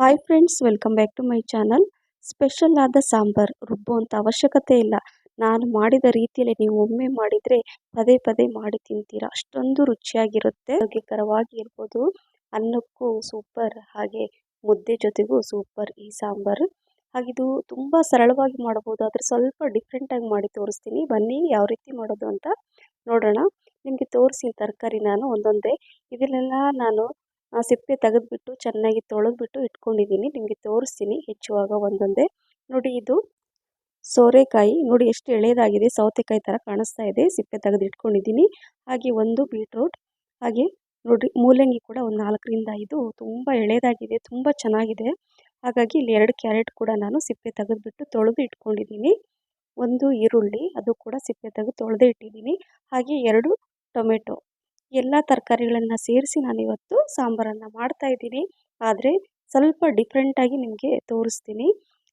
Hi friends welcome back to my channel special ಆದ ಸಾಂಬಾರ್ ರುಬ್ಬುವಂಥ ಅವಶ್ಯಕತೆ ಇಲ್ಲ. ನಾನು ಮಾಡಿದ ರೀತಿಯಲ್ಲಿ ನೀವು ಒಮ್ಮೆ ಮಾಡಿದರೆ ಪದೇ ಪದೇ ಮಾಡಿ ತಿಂತೀರಾ? ಅಷ್ಟೊಂದು ರುಚಿಯಾಗಿರುತ್ತೆ. ಆರೋಗ್ಯಕರವಾಗಿ ಇರ್ಬೋದು. ಅನ್ನಕ್ಕೂ ಸೂಪರ್, ಹಾಗೆ ಮುದ್ದೆ ಜೊತೆಗೂ ಸೂಪರ್ ಈ ಸಾಂಬಾರು. ಹಾಗಿದು ತುಂಬ ಸರಳವಾಗಿ ಮಾಡ್ಬೋದು ಆದರೆ ಸ್ವಲ್ಪ ಡಿಫ್ರೆಂಟಾಗಿ ಮಾಡಿ ತೋರಿಸ್ತೀನಿ. ಬನ್ನಿ ಯಾವ ರೀತಿ ಮಾಡೋದು ಅಂತ ನೋಡೋಣ. ನಿಮಗೆ ತೋರಿಸಿ ತರಕಾರಿ ನಾನು ಒಂದೊಂದೇ. ಇದನ್ನೆಲ್ಲ ನಾನು ಆ ಸಿಪ್ಪೆ ತೆಗೆದ್ಬಿಟ್ಟು ಚೆನ್ನಾಗಿ ತೊಳೆದ್ಬಿಟ್ಟು ಇಟ್ಕೊಂಡಿದ್ದೀನಿ. ನಿಮಗೆ ತೋರಿಸ್ತೀನಿ ಹೆಚ್ಚುವಾಗ ಒಂದೊಂದೇ. ನೋಡಿ ಇದು ಸೋರೆಕಾಯಿ. ನೋಡಿ ಎಷ್ಟು ಎಳೆಯದಾಗಿದೆ. ಸೌತೆಕಾಯಿ ಥರ ಕಾಣಿಸ್ತಾ ಇದೆ. ಸಿಪ್ಪೆ ತೆಗೆದು ಇಟ್ಕೊಂಡಿದ್ದೀನಿ. ಹಾಗೆ ಒಂದು ಬೀಟ್ರೂಟ್. ಹಾಗೆ ನೋಡಿ ಮೂಲಂಗಿ ಕೂಡ ಒಂದು ನಾಲ್ಕರಿಂದ ಐದು. ತುಂಬ ಎಳೆಯದಾಗಿದೆ. ತುಂಬ ಚೆನ್ನಾಗಿದೆ. ಹಾಗಾಗಿ ಇಲ್ಲಿ ಎರಡು ಕ್ಯಾರೆಟ್ ಕೂಡ ನಾನು ಸಿಪ್ಪೆ ತೆಗೆದುಬಿಟ್ಟು ತೊಳೆದು ಇಟ್ಕೊಂಡಿದ್ದೀನಿ. ಒಂದು ಈರುಳ್ಳಿ. ಅದು ಕೂಡ ಸಿಪ್ಪೆ ತೆಗೆದು ತೊಳೆದೇ ಇಟ್ಟಿದ್ದೀನಿ. ಹಾಗೆ ಎರಡು ಟೊಮೆಟೊ. ಎಲ್ಲ ತರಕಾರಿಗಳನ್ನು ಸೇರಿಸಿ ನಾನಿವತ್ತು ಸಾಂಬಾರನ್ನು ಮಾಡ್ತಾಯಿದ್ದೀನಿ ಆದರೆ ಸ್ವಲ್ಪ ಡಿಫ್ರೆಂಟಾಗಿ ನಿಮಗೆ ತೋರಿಸ್ತೀನಿ.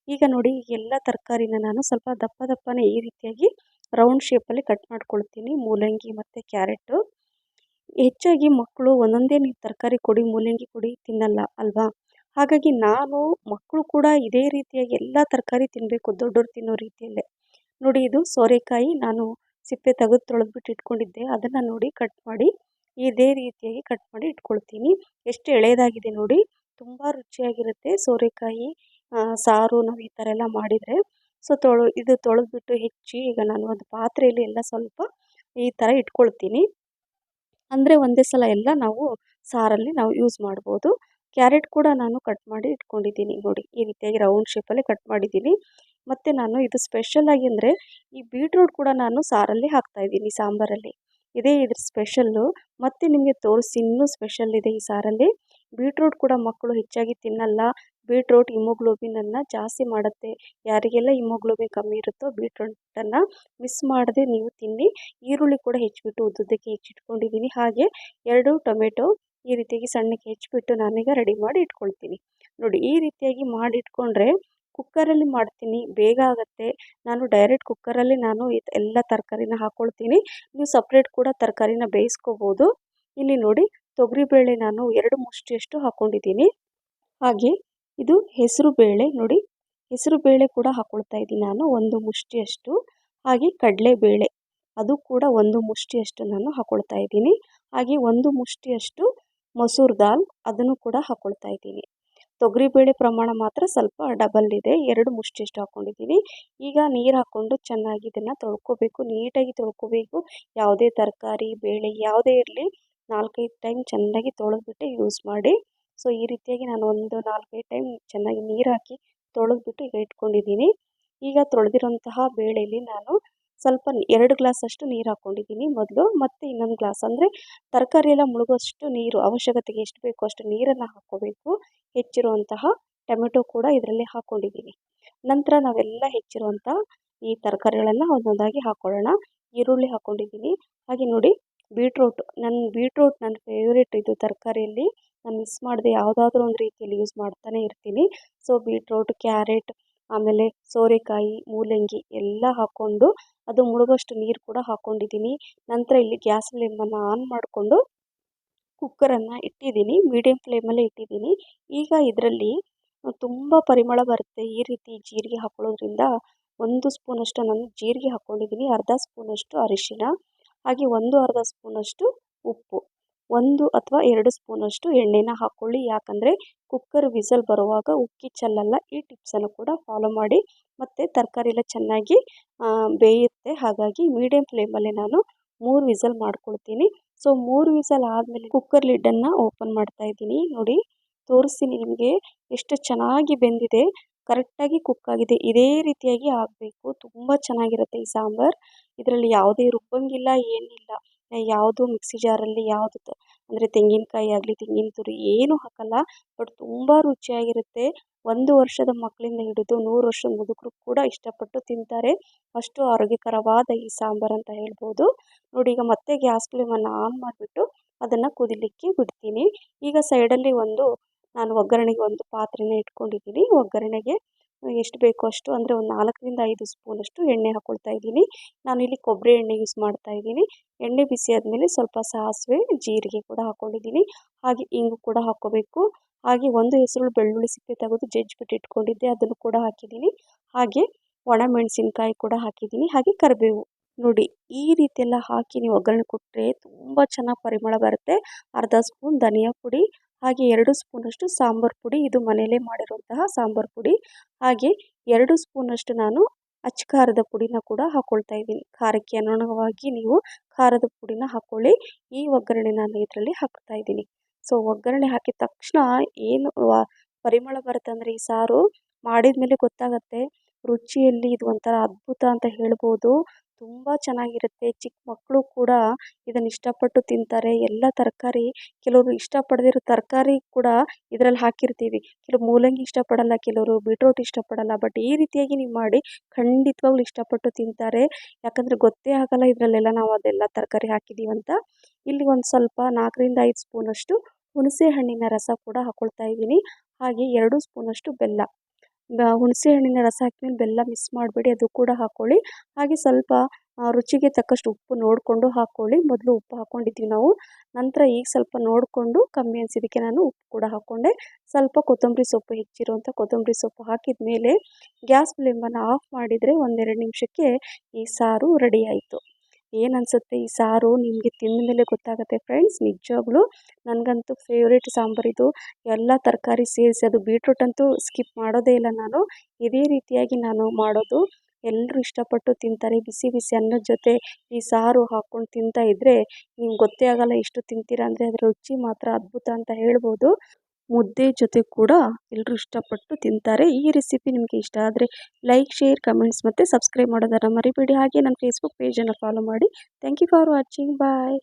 ಈಗ ನೋಡಿ ಎಲ್ಲ ತರಕಾರಿನ ನಾನು ಸ್ವಲ್ಪ ದಪ್ಪ ದಪ್ಪನೇ ಈ ರೀತಿಯಾಗಿ ರೌಂಡ್ ಶೇಪಲ್ಲಿ ಕಟ್ ಮಾಡ್ಕೊಳ್ತೀನಿ. ಮೂಲಂಗಿ ಮತ್ತು ಕ್ಯಾರೆಟು. ಹೆಚ್ಚಾಗಿ ಮಕ್ಕಳು ಒಂದೊಂದೇ ನೀವು ತರಕಾರಿ ಕೊಡಿ, ಮೂಲಂಗಿ ಕೊಡಿ ತಿನ್ನಲ್ಲ ಅಲ್ವಾ? ಹಾಗಾಗಿ ನಾನು ಮಕ್ಕಳು ಕೂಡ ಇದೇ ರೀತಿಯಾಗಿ ಎಲ್ಲ ತರಕಾರಿ ತಿನ್ನಬೇಕು ದೊಡ್ಡವ್ರು ತಿನ್ನೋ ರೀತಿಯಲ್ಲೇ. ನೋಡಿ ಇದು ಸೋರೆಕಾಯಿ ನಾನು ಸಿಪ್ಪೆ ತೆಗೆದು ತೊಳೆದ್ಬಿಟ್ಟು ಇಟ್ಕೊಂಡಿದ್ದೆ. ಅದನ್ನು ನೋಡಿ ಕಟ್ ಮಾಡಿ ಇದೇ ರೀತಿಯಾಗಿ ಕಟ್ ಮಾಡಿ ಇಟ್ಕೊಳ್ತೀನಿ. ಎಷ್ಟು ಎಳೆಯದಾಗಿದೆ ನೋಡಿ, ತುಂಬ ರುಚಿಯಾಗಿರುತ್ತೆ. ಸೋರೆಕಾಯಿ ಸಾರು ನಾವು ಈ ಥರ ಎಲ್ಲ ಮಾಡಿದರೆ. ಸೊ ತೊಳೆ, ಇದು ತೊಳೆದ್ಬಿಟ್ಟು ಹೆಚ್ಚಿ ಈಗ ನಾನು ಒಂದು ಪಾತ್ರೆಯಲ್ಲಿ ಎಲ್ಲ ಸ್ವಲ್ಪ ಈ ಥರ ಇಟ್ಕೊಳ್ತೀನಿ. ಅಂದರೆ ಒಂದೇ ಸಲ ಎಲ್ಲ ನಾವು ಸಾರಲ್ಲಿ ನಾವು ಯೂಸ್ ಮಾಡ್ಬೋದು. ಕ್ಯಾರೆಟ್ ಕೂಡ ನಾನು ಕಟ್ ಮಾಡಿ ಇಟ್ಕೊಂಡಿದ್ದೀನಿ ನೋಡಿ. ಈ ರೀತಿಯಾಗಿ ರೌಂಡ್ ಶೇಪಲ್ಲಿ ಕಟ್ ಮಾಡಿದ್ದೀನಿ. ಮತ್ತು ನಾನು ಇದು ಸ್ಪೆಷಲಾಗಿ ಅಂದರೆ ಈ ಬೀಟ್ರೂಟ್ ಕೂಡ ನಾನು ಸಾರಲ್ಲಿ ಹಾಕ್ತಾಯಿದ್ದೀನಿ ಸಾಂಬಾರಲ್ಲಿ. ಇದೇ ಇದ್ರ ಸ್ಪೆಷಲ್ಲು. ಮತ್ತೆ ನಿಮಗೆ ತೋರಿಸಿ ಇನ್ನೂ ಸ್ಪೆಷಲ್ ಇದೆ ಈ ಸಾರಲ್ಲಿ. ಬೀಟ್ರೂಟ್ ಕೂಡ ಮಕ್ಕಳು ಹೆಚ್ಚಾಗಿ ತಿನ್ನಲ್ಲ. ಬೀಟ್ರೂಟ್ ಇಮೋಗ್ಲೋಬಿನನ್ನು ಜಾಸ್ತಿ ಮಾಡುತ್ತೆ. ಯಾರಿಗೆಲ್ಲ ಹಿಮೋಗ್ಲೋಬಿನ್ ಕಮ್ಮಿ ಇರುತ್ತೋ ಬೀಟ್ರೂಟನ್ನು ಮಿಸ್ ಮಾಡದೆ ನೀವು ತಿನ್ನಿ. ಈರುಳ್ಳಿ ಕೂಡ ಹೆಚ್ಚಿಬಿಟ್ಟು ಉದ್ದುದ್ದಕ್ಕೆ ಹೆಚ್ಚಿಟ್ಕೊಂಡಿದ್ದೀನಿ ಹಾಗೆ ಎರಡು ಟೊಮೆಟೊ ಈ ರೀತಿಯಾಗಿ ಸಣ್ಣಕ್ಕೆ ಹೆಚ್ಚಿಬಿಟ್ಟು ನಾನೀಗ ರೆಡಿ ಮಾಡಿ ಇಟ್ಕೊಳ್ತೀನಿ. ನೋಡಿ, ಈ ರೀತಿಯಾಗಿ ಮಾಡಿಟ್ಕೊಂಡ್ರೆ ಕುಕ್ಕರಲ್ಲಿ ಮಾಡ್ತೀನಿ, ಬೇಗ ಆಗುತ್ತೆ. ನಾನು ಡೈರೆಕ್ಟ್ ಕುಕ್ಕರಲ್ಲಿ ನಾನು ಎಲ್ಲ ತರಕಾರಿನ ಹಾಕ್ಕೊಳ್ತೀನಿ ನೀವು ಸಪ್ರೇಟ್ ಕೂಡ ತರಕಾರಿನ ಬೇಯಿಸ್ಕೋಬೋದು. ಇಲ್ಲಿ ನೋಡಿ ತೊಗರಿಬೇಳೆ ನಾನು ಎರಡು ಮುಷ್ಟಿಯಷ್ಟು ಹಾಕ್ಕೊಂಡಿದ್ದೀನಿ ಹಾಗೆ, ಇದು ಹೆಸರು ಬೇಳೆ ನೋಡಿ. ಹೆಸರು ಬೇಳೆ ಕೂಡ ಹಾಕ್ಕೊಳ್ತಾ ಇದ್ದೀನಿ ನಾನು, ಒಂದು ಮುಷ್ಟಿಯಷ್ಟು. ಹಾಗೆ ಕಡಲೆಬೇಳೆ ಅದು ಕೂಡ ಒಂದು ಮುಷ್ಟಿಯಷ್ಟು ನಾನು ಹಾಕ್ಕೊಳ್ತಾ ಇದ್ದೀನಿ. ಹಾಗೆ ಒಂದು ಮುಷ್ಟಿಯಷ್ಟು ಮಸೂರ್ ದಾಲ್, ಅದನ್ನು ಕೂಡ ಹಾಕ್ಕೊಳ್ತಾ ಇದ್ದೀನಿ. ತೊಗರಿಬೇಳೆ ಪ್ರಮಾಣ ಮಾತ್ರ ಸ್ವಲ್ಪ ಡಬಲ್ ಇದೆ. ಎರಡು ಮುಷ್ಟಿಷ್ಟು ಹಾಕ್ಕೊಂಡಿದ್ದೀವಿ ಈಗ ನೀರು ಹಾಕ್ಕೊಂಡು ಚೆನ್ನಾಗಿ ಇದನ್ನು ತೊಳ್ಕೊಬೇಕು. ನೀಟಾಗಿ ತೊಳ್ಕೊಬೇಕು. ಯಾವುದೇ ತರಕಾರಿ, ಬೇಳೆ ಯಾವುದೇ ಇರಲಿ ನಾಲ್ಕೈದು ಟೈಮ್ ಚೆನ್ನಾಗಿ ತೊಳೆದ್ಬಿಟ್ಟು ಯೂಸ್ ಮಾಡಿ. ಸೊ ಈ ರೀತಿಯಾಗಿ ನಾನು ಒಂದು ನಾಲ್ಕೈದು ಟೈಮ್ ಚೆನ್ನಾಗಿ ನೀರು ಹಾಕಿ ತೊಳೆದ್ಬಿಟ್ಟು ಈಗ ಇಟ್ಕೊಂಡಿದ್ದೀನಿ ಈಗ ತೊಳೆದಿರೋಂತಹ ಬೇಳೆಯಲ್ಲಿ ನಾನು ಸ್ವಲ್ಪ ಎರಡು ಗ್ಲಾಸಷ್ಟು ನೀರು ಹಾಕ್ಕೊಂಡಿದ್ದೀನಿ ಮೊದಲು, ಮತ್ತು ಇನ್ನೊಂದು ಗ್ಲಾಸ್ ಅಂದರೆ ತರಕಾರಿ ಎಲ್ಲ ಮುಳುಗೋಷ್ಟು ನೀರು, ಅವಶ್ಯಕತೆಗೆ ಎಷ್ಟು ಬೇಕೋ ಅಷ್ಟು ನೀರನ್ನು ಹಾಕ್ಕೋಬೇಕು. ಹೆಚ್ಚಿರುವಂತಹ ಟೊಮೆಟೊ ಕೂಡ ಇದರಲ್ಲಿ ಹಾಕ್ಕೊಂಡಿದ್ದೀನಿ ನಂತರ ನಾವೆಲ್ಲ ಹೆಚ್ಚಿರುವಂಥ ಈ ತರಕಾರಿಗಳನ್ನು ಒಂದೊಂದಾಗಿ ಹಾಕ್ಕೊಳ್ಳೋಣ ಈರುಳ್ಳಿ ಹಾಕ್ಕೊಂಡಿದ್ದೀನಿ ಹಾಗೆ ನೋಡಿ, ಬೀಟ್ರೂಟ್ ನನ್ನ ಬೀಟ್ರೂಟ್ ನನ್ನ ಫೇವ್ರೇಟ್ ಇದು ತರಕಾರಿಯಲ್ಲಿ. ನಾನು ಮಿಸ್ ಮಾಡದೆ ಯಾವುದಾದ್ರೂ ಒಂದು ರೀತಿಯಲ್ಲಿ ಯೂಸ್ ಮಾಡ್ತಾನೆ ಇರ್ತೀನಿ. ಸೊ ಬೀಟ್ರೂಟ್, ಕ್ಯಾರೆಟ್ ಆಮೇಲೆ ಸೋರೆಕಾಯಿ, ಮೂಲಂಗಿ ಎಲ್ಲ ಹಾಕ್ಕೊಂಡು ಅದು ಮುಳುಗುವಷ್ಟು ನೀರು ಕೂಡ ಹಾಕ್ಕೊಂಡಿದ್ದೀನಿ. ನಂತರ ಇಲ್ಲಿ ಗ್ಯಾಸ್ ಫ್ಲೇಮನ್ನು ಆನ್ ಮಾಡಿಕೊಂಡು ಕುಕ್ಕರನ್ನು ಇಟ್ಟಿದ್ದೀನಿ ಮೀಡಿಯಮ್ ಫ್ಲೇಮಲ್ಲೇ ಇಟ್ಟಿದ್ದೀನಿ. ಈಗ ಇದರಲ್ಲಿ ತುಂಬ ಪರಿಮಳ ಬರುತ್ತೆ ಈ ರೀತಿ ಜೀರಿಗೆ ಹಾಕೊಳ್ಳೋದ್ರಿಂದ. ಒಂದು ಸ್ಪೂನಷ್ಟು ನಾನು ಜೀರಿಗೆ ಹಾಕ್ಕೊಂಡಿದ್ದೀನಿ, ಅರ್ಧ ಸ್ಪೂನಷ್ಟು ಅರಿಶಿನ ಹಾಗೆ ಒಂದು ಅರ್ಧ ಸ್ಪೂನಷ್ಟು ಉಪ್ಪು. ಒಂದು ಅಥವಾ ಎರಡು ಸ್ಪೂನಷ್ಟು ಎಣ್ಣೆನ ಹಾಕ್ಕೊಳ್ಳಿ ಯಾಕಂದರೆ ಕುಕ್ಕರ್ ವಿಸಲ್ ಬರುವಾಗ ಉಕ್ಕಿ ಚೆಲ್ಲಲ್ಲ. ಈ ಟಿಪ್ಸನ್ನು ಕೂಡ ಫಾಲೋ ಮಾಡಿ. ಮತ್ತು ತರಕಾರಿ ಎಲ್ಲ ಚೆನ್ನಾಗಿ ಬೇಯುತ್ತೆ. ಹಾಗಾಗಿ ಮೀಡಿಯಂ ಫ್ಲೇಮಲ್ಲಿ ನಾನು ಮೂರು ವಿಸಲ್ ಮಾಡ್ಕೊಳ್ತೀನಿ. ಸೊ ಮೂರು ವಿಸಲ್ ಆದಮೇಲೆ ಕುಕ್ಕರ್ ಲಿಡ್ಡನ್ನು ಓಪನ್ ಮಾಡ್ತಾ ಇದ್ದೀನಿ. ನೋಡಿ, ತೋರಿಸ್ತೀನಿ ನಿಮಗೆ ಎಷ್ಟು ಚೆನ್ನಾಗಿ ಬೆಂದಿದೆ. ಕರೆಕ್ಟಾಗಿ ಕುಕ್ ಆಗಿದೆ. ಇದೇ ರೀತಿಯಾಗಿ ಆಗಬೇಕು. ತುಂಬ ಚೆನ್ನಾಗಿರುತ್ತೆ ಈ ಸಾಂಬಾರು. ಇದರಲ್ಲಿ ಯಾವುದೇ ರುಬ್ಬಂಗಿಲ್ಲ, ಏನಿಲ್ಲ. ಯಾವುದು ಮಿಕ್ಸಿ ಜಾರಲ್ಲಿ ಯಾವುದು ಅಂದರೆ ತೆಂಗಿನಕಾಯಿ ಆಗಲಿ, ತೆಂಗಿನ ತುರಿ ಏನೂ ಹಾಕಲ್ಲ, ಬಟ್ ತುಂಬ ರುಚಿಯಾಗಿರುತ್ತೆ. ಒಂದು ವರ್ಷದ ಮಕ್ಕಳಿಂದ ಹಿಡಿದು ನೂರು ವರ್ಷದ ಮುದುಕರು ಕೂಡ ಇಷ್ಟಪಟ್ಟು ತಿಂತಾರೆ. ಅಷ್ಟು ಆರೋಗ್ಯಕರವಾದ ಈ ಸಾಂಬಾರು ಅಂತ ಹೇಳ್ಬೋದು. ನೋಡಿ, ಈಗ ಮತ್ತೆ ಗ್ಯಾಸ್ ಫ್ಲೇಮನ್ನು ಆನ್ ಮಾಡಿಬಿಟ್ಟು ಅದನ್ನು ಕುದಿಲಿಕ್ಕೆ ಬಿಡ್ತೀನಿ. ಈಗ ಸೈಡಲ್ಲಿ ಒಂದು, ನಾನು ಒಗ್ಗರಣೆಗೆ ಒಂದು ಪಾತ್ರೆನ ಇಟ್ಕೊಂಡಿದ್ದೀನಿ. ಒಗ್ಗರಣೆಗೆ ಎಷ್ಟು ಬೇಕೋ ಅಷ್ಟು, ಅಂದರೆ ಒಂದು ನಾಲ್ಕರಿಂದ ಐದು ಸ್ಪೂನಷ್ಟು ಎಣ್ಣೆ ಹಾಕ್ಕೊಳ್ತಾ ಇದ್ದೀನಿ. ಇಲ್ಲಿ ಕೊಬ್ಬರಿ ಎಣ್ಣೆ ಯೂಸ್ ಮಾಡ್ತಾ ಇದ್ದೀನಿ. ಎಣ್ಣೆ ಬಿಸಿ ಆದಮೇಲೆ ಸ್ವಲ್ಪ ಸಾಸಿವೆ, ಜೀರಿಗೆ ಕೂಡ ಹಾಕ್ಕೊಂಡಿದ್ದೀನಿ ಹಾಗೆ ಇಂಗು ಕೂಡ ಹಾಕ್ಕೋಬೇಕು. ಹಾಗೆ ಒಂದು ಹೆಸರು ಬೆಳ್ಳುಳ್ಳಿ ಸಿಪ್ಪೆ ತೆಗೆದು ಜಜ್ಜಿಬಿಟ್ಟು ಇಟ್ಕೊಂಡಿದ್ದೆ, ಅದನ್ನು ಕೂಡ ಹಾಕಿದ್ದೀನಿ. ಹಾಗೆ ಒಣಮೆಣಸಿನ್ಕಾಯಿ ಕೂಡ ಹಾಕಿದ್ದೀನಿ. ಹಾಗೆ ಕರಿಬೇವು. ನೋಡಿ, ಈ ರೀತಿ ಎಲ್ಲ ಹಾಕಿ ನೀವು ಒಗ್ಗರಣೆ ಕೊಟ್ಟರೆ ತುಂಬ ಚೆನ್ನಾಗಿ ಪರಿಮಳ ಬರುತ್ತೆ. ಅರ್ಧ ಸ್ಪೂನ್ ಧನಿಯಾ ಪುಡಿ ಹಾಗೆ ಎರಡು ಸ್ಪೂನಷ್ಟು ಸಾಂಬಾರು ಪುಡಿ, ಇದು ಮನೆಯಲ್ಲೇ ಮಾಡಿರುವಂತಹ ಸಾಂಬಾರು ಪುಡಿ. ಹಾಗೆ ಎರಡು ಸ್ಪೂನಷ್ಟು ನಾನು ಅಚ್ಚ ಖಾರದ ಪುಡಿನ ಕೂಡ ಹಾಕ್ಕೊಳ್ತಾ ಇದ್ದೀನಿ. ಖಾರಕ್ಕೆ ಅನುಗುಣವಾಗಿ ನೀವು ಖಾರದ ಪುಡಿನ ಹಾಕ್ಕೊಳ್ಳಿ ಈ ಒಗ್ಗರಣೆ ನಾನು ಇದರಲ್ಲಿ ಹಾಕ್ತಾ ಇದ್ದೀನಿ. ಸೊ, ಒಗ್ಗರಣೆ ಹಾಕಿದ ತಕ್ಷಣ ಏನು ಪರಿಮಳ ಬರುತ್ತೆ ಅಂದರೆ ಈ ಸಾರು ಮಾಡಿದ ಮೇಲೆ ಗೊತ್ತಾಗುತ್ತೆ. ರುಚಿಯಲ್ಲಿ ಇದು ಒಂಥರ ಅದ್ಭುತ ಅಂತ ಹೇಳ್ಬೋದು. ತುಂಬ ಚೆನ್ನಾಗಿರುತ್ತೆ. ಚಿಕ್ಕ ಮಕ್ಕಳು ಕೂಡ ಇದನ್ನು ಇಷ್ಟಪಟ್ಟು ತಿಂತಾರೆ. ಎಲ್ಲ ತರಕಾರಿ, ಕೆಲವರು ಇಷ್ಟಪಡದಿರೋ ತರಕಾರಿ ಕೂಡ ಇದರಲ್ಲಿ ಹಾಕಿರ್ತೀವಿ. ಕೆಲವು ಮೂಲಂಗಿ ಇಷ್ಟಪಡಲ್ಲ, ಕೆಲವರು ಬೀಟ್ರೋಟ್ ಇಷ್ಟಪಡಲ್ಲ. ಬಟ್ ಈ ರೀತಿಯಾಗಿ ನೀವು ಮಾಡಿ ಖಂಡಿತವಾಗ್ಲೂ ಇಷ್ಟಪಟ್ಟು ತಿಂತಾರೆ. ಯಾಕಂದರೆ ಗೊತ್ತೇ ಆಗಲ್ಲ ಇದರಲ್ಲೆಲ್ಲ ನಾವು ಅದೆಲ್ಲ ತರಕಾರಿ ಹಾಕಿದ್ದೀವಿ ಅಂತ. ಇಲ್ಲಿ ಒಂದು ಸ್ವಲ್ಪ ನಾಲ್ಕರಿಂದ ಐದು ಸ್ಪೂನಷ್ಟು ಹುಣಸೆ ಹಣ್ಣಿನ ರಸ ಕೂಡ ಹಾಕ್ಕೊಳ್ತಾ ಇದ್ದೀನಿ. ಹಾಗೆ ಎರಡು ಸ್ಪೂನಷ್ಟು ಬೆಲ್ಲ. ಹುಣಸೆ ಹಣ್ಣಿನ ರಸ ಹಾಕಿದ್ಮೇಲೆ ಬೆಲ್ಲ ಮಿಸ್ ಮಾಡಬೇಡಿ, ಅದು ಕೂಡ ಹಾಕ್ಕೊಳ್ಳಿ ಹಾಗೆ ಸ್ವಲ್ಪ ರುಚಿಗೆ ತಕ್ಕಷ್ಟು ಉಪ್ಪು ನೋಡಿಕೊಂಡು ಹಾಕ್ಕೊಳ್ಳಿ ಮೊದಲು ಉಪ್ಪು ಹಾಕ್ಕೊಂಡಿದ್ವಿ ನಾವು. ನಂತರ ಈಗ ಸ್ವಲ್ಪ ನೋಡಿಕೊಂಡು ಕಮ್ಮಿ ಅನಿಸಿದ್ದಕ್ಕೆ ನಾನು ಉಪ್ಪು ಕೂಡ ಹಾಕ್ಕೊಂಡೆ ಸ್ವಲ್ಪ ಕೊತ್ತಂಬರಿ ಸೊಪ್ಪು ಹೆಚ್ಚಿರುವಂಥ ಕೊತ್ತಂಬರಿ ಸೊಪ್ಪು ಹಾಕಿದ ಮೇಲೆ ಗ್ಯಾಸ್ ಫ್ಲೇಮನ್ನು ಆಫ್ ಮಾಡಿದರೆ ಒಂದೆರಡು ನಿಮಿಷಕ್ಕೆ ಈ ಸಾರು ರೆಡಿ ಆಯಿತು. ಏನು ಅನಿಸುತ್ತೆ? ಈ ಸಾರು ನಿಮಗೆ ತಿಂದ ಮೇಲೆ ಗೊತ್ತಾಗುತ್ತೆ ಫ್ರೆಂಡ್ಸ್ ನಿಜವಾಗ್ಲೂ ನನಗಂತೂ ಫೇವ್ರೇಟ್ ಸಾಂಬಾರಿದು ಎಲ್ಲ ತರಕಾರಿ ಸೇರಿಸಿ ಅದು ಬೀಟ್ರೂಟ್ ಅಂತೂ ಸ್ಕಿಪ್ ಮಾಡೋದೇ ಇಲ್ಲ ನಾನು. ಇದೇ ರೀತಿಯಾಗಿ ನಾನು ಮಾಡೋದು. ಎಲ್ಲರೂ ಇಷ್ಟಪಟ್ಟು ತಿಂತಾರೆ. ಬಿಸಿ ಬಿಸಿ ಅನ್ನದ ಜೊತೆ ಈ ಸಾರು ಹಾಕ್ಕೊಂಡು ತಿಂತಾ ಇದ್ದರೆ ನಿಮ್ಗೆ ಗೊತ್ತೇ ಆಗೋಲ್ಲ ಎಷ್ಟು ತಿಂತೀರ ಅಂದರೆ ಅದರ ರುಚಿ ಮಾತ್ರ ಅದ್ಭುತ ಅಂತ ಹೇಳ್ಬೋದು. ಮುದ್ದೆ ಜೊತೆ ಕೂಡ ಎಲ್ಲರೂ ಇಷ್ಟಪಟ್ಟು ತಿಂತಾರೆ. ಈ ರೆಸಿಪಿ ನಿಮಗೆ ಇಷ್ಟ ಆದರೆ ಲೈಕ್ ಶೇರ್ ಕಮೆಂಟ್ಸ್ ಮತ್ತು ಸಬ್ಸ್ಕ್ರೈಬ್ ಮಾಡೋದನ್ನು ಮರಿಬೇಡಿ. ಹಾಗೆ ನನ್ನ ಫೇಸ್ಬುಕ್ ಪೇಜನ್ನು ಫಾಲೋ ಮಾಡಿ. Thank you for watching bye